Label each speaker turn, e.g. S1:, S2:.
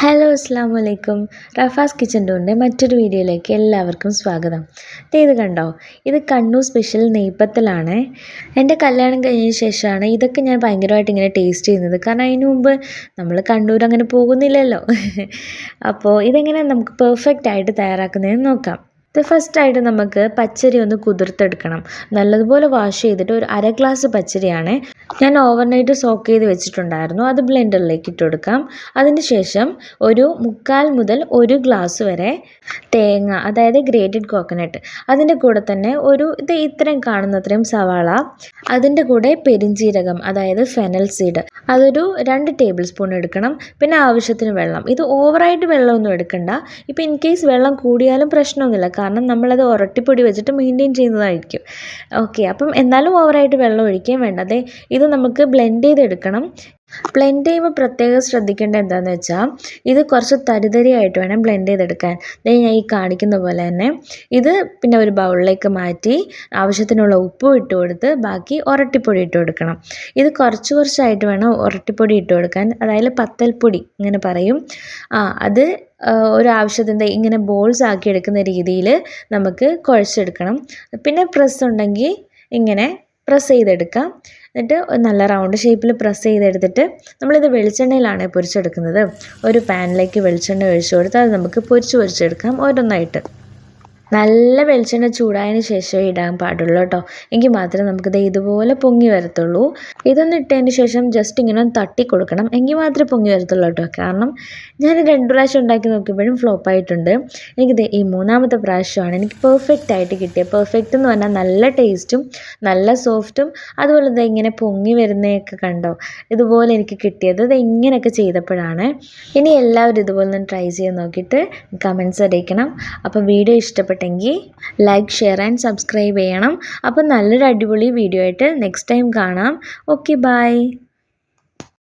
S1: Hello അസ്സാം വലൈക്കും റഫാസ് kitchen ടൂറിന്റെ മറ്റൊരു വീഡിയോയിലേക്ക് എല്ലാവർക്കും സ്വാഗതം. ഇത് കണ്ടോ? ഇത് കണ്ണൂർ സ്പെഷ്യൽ നെയ്പ്പത്തലാണ് എന്റെ കല്യാണം കഴിഞ്ഞ ശേഷമാണ് ഇതൊക്കെ ഞാൻ ഭയങ്കരമായിട്ട് ഇങ്ങനെ ടേസ്റ്റ് ചെയ്യുന്നത്. കാരണം അതിന് മുമ്പ് നമ്മൾ കണ്ണൂർ അങ്ങനെ പോകുന്നില്ലല്ലോ. അപ്പോൾ ഇതെങ്ങനെ നമുക്ക് പെർഫെക്റ്റ് ആയിട്ട് തയ്യാറാക്കുന്നതെന്ന് നോക്കാം. ഇത് ഫസ്റ്റായിട്ട് നമുക്ക് പച്ചരി ഒന്ന് കുതിർത്തെടുക്കണം. നല്ലതുപോലെ വാഷ് ചെയ്തിട്ട് ഒരു അര ഗ്ലാസ് പച്ചരിയാണ് ഞാൻ ഓവർനൈറ്റ് സോക്ക് ചെയ്ത് വെച്ചിട്ടുണ്ടായിരുന്നു. അത് ബ്ലെൻഡറിലേക്ക് ഇട്ട് കൊടുക്കാം. അതിന് ശേഷം ഒരു മുക്കാൽ മുതൽ ഒരു ഗ്ലാസ് വരെ തേങ്ങ അതായത് ഗ്രേറ്റഡ് കോക്കനട്ട് അതിന്റെ കൂടെ തന്നെ ഒരു ഇത് ഇത്രയും കാണുന്നത്രയും സവാള അതിന്റെ കൂടെ പെരിഞ്ചീരകം അതായത് ഫെനൽ സീഡ് അതൊരു രണ്ട് ടേബിൾ സ്പൂൺ എടുക്കണം. പിന്നെ ആവശ്യത്തിന് വെള്ളം. ഇത് ഓവറായിട്ട് വെള്ളമൊന്നും എടുക്കണ്ട. ഇപ്പോൾ ഇൻ കേസ് വെള്ളം കൂടിയാലും പ്രശ്നമൊന്നുമില്ല. കാരണം നമ്മളത് ഉരട്ടിപ്പൊടി വെച്ചിട്ട് മെയിന്റെയിൻ ചെയ്യുന്നതായിരിക്കും. ഓക്കെ അപ്പം എന്നാലും ഓവറായിട്ട് വെള്ളം ഒഴിക്കുകയും വേണ്ട. അതെ ഇത് നമുക്ക് ബ്ലെൻഡ് ചെയ്തെടുക്കണം. ബ്ലെൻഡ് ചെയ്യുമ്പോൾ പ്രത്യേകം ശ്രദ്ധിക്കേണ്ട എന്താണെന്ന് വെച്ചാൽ ഇത് കുറച്ച് തരിതരിയായിട്ട് വേണം ബ്ലെൻഡ് ചെയ്തെടുക്കാൻ. ഞാൻ ഈ കാണിക്കുന്ന പോലെ തന്നെ ഇത് പിന്നെ ഒരു ബൗളിലേക്ക് മാറ്റി ആവശ്യത്തിനുള്ള ഉപ്പും ഇട്ട് കൊടുത്ത് ബാക്കി ഉരട്ടിപ്പൊടി ഇട്ട് കൊടുക്കണം. ഇത് കുറച്ച് കുറച്ചായിട്ട് വേണം ഉരട്ടിപ്പൊടി ഇട്ട് കൊടുക്കാൻ. അതായത് പത്തൽപ്പൊടി ഇങ്ങനെ പറയും. ആ അത് ഒരു ആവശ്യത്തിന്റെ ഇങ്ങനെ ബോൾസ് ആക്കി എടുക്കുന്ന രീതിയിൽ നമുക്ക് കുഴച്ചെടുക്കണം. പിന്നെ പ്രസ് ഉണ്ടെങ്കിൽ ഇങ്ങനെ പ്രസ് ചെയ്തെടുക്കാം. എന്നിട്ട് നല്ല റൗണ്ട് ഷേപ്പിൽ പ്രസ് ചെയ്തെടുത്തിട്ട് നമ്മളിത് വെളിച്ചെണ്ണയിലാണ് പൊരിച്ചെടുക്കുന്നത്. ഒരു പാനിലേക്ക് വെളിച്ചെണ്ണ ഒഴിച്ചു കൊടുത്ത് അത് നമുക്ക് പൊരിച്ച് പൊരിച്ചെടുക്കാം ഓരോന്നായിട്ട്. നല്ല വെളിച്ചെണ്ണ ചൂടായതിന് ശേഷമേ ഇടാൻ പാടുള്ളൂ കേട്ടോ. എങ്കിൽ മാത്രമേ നമുക്കിത് ഇതുപോലെ പൊങ്ങി വരത്തുള്ളൂ. ഇതൊന്ന് ഇട്ടതിന് ശേഷം ജസ്റ്റ് ഇങ്ങനെ തട്ടി കൊടുക്കണം. എങ്കിൽ മാത്രമേ പൊങ്ങി വരത്തുള്ളൂ കേട്ടോ. കാരണം ഞാൻ രണ്ട് പ്രാവശ്യം ഉണ്ടാക്കി നോക്കിയപ്പോഴും ഫ്ലോപ്പ് ആയിട്ടുണ്ട്. എനിക്കിത് ഈ മൂന്നാമത്തെ പ്രാവശ്യമാണ്. എനിക്ക് പെർഫെക്റ്റ് ആയിട്ട് കിട്ടിയത്. പെർഫെക്റ്റ് എന്ന് പറഞ്ഞാൽ നല്ല ടേസ്റ്റും നല്ല സോഫ്റ്റും അതുപോലെ ഇത് ഇങ്ങനെ പൊങ്ങി വരുന്നതൊക്കെ കണ്ടോ? ഇതുപോലെ എനിക്ക് കിട്ടിയത്. ഇത് ഇങ്ങനെയൊക്കെ ചെയ്തപ്പോഴാണ്. ഇനി എല്ലാവരും ഇതുപോലെ ഒന്ന് ട്രൈ ചെയ്ത് നോക്കിയിട്ട് കമൻസ് അറിയിക്കണം. അപ്പോൾ വീഡിയോ ഇഷ്ടപ്പെട്ടു ഇഷ്ടപ്പെട്ടെങ്കിൽ ലൈക്ക് ഷെയർ ആൻഡ് സബ്സ്ക്രൈബ് ചെയ്യണം. അപ്പോൾ നല്ലൊരു അടിപൊളി വീഡിയോ ആയിട്ട് നെക്സ്റ്റ് ടൈം കാണാം. Okay bye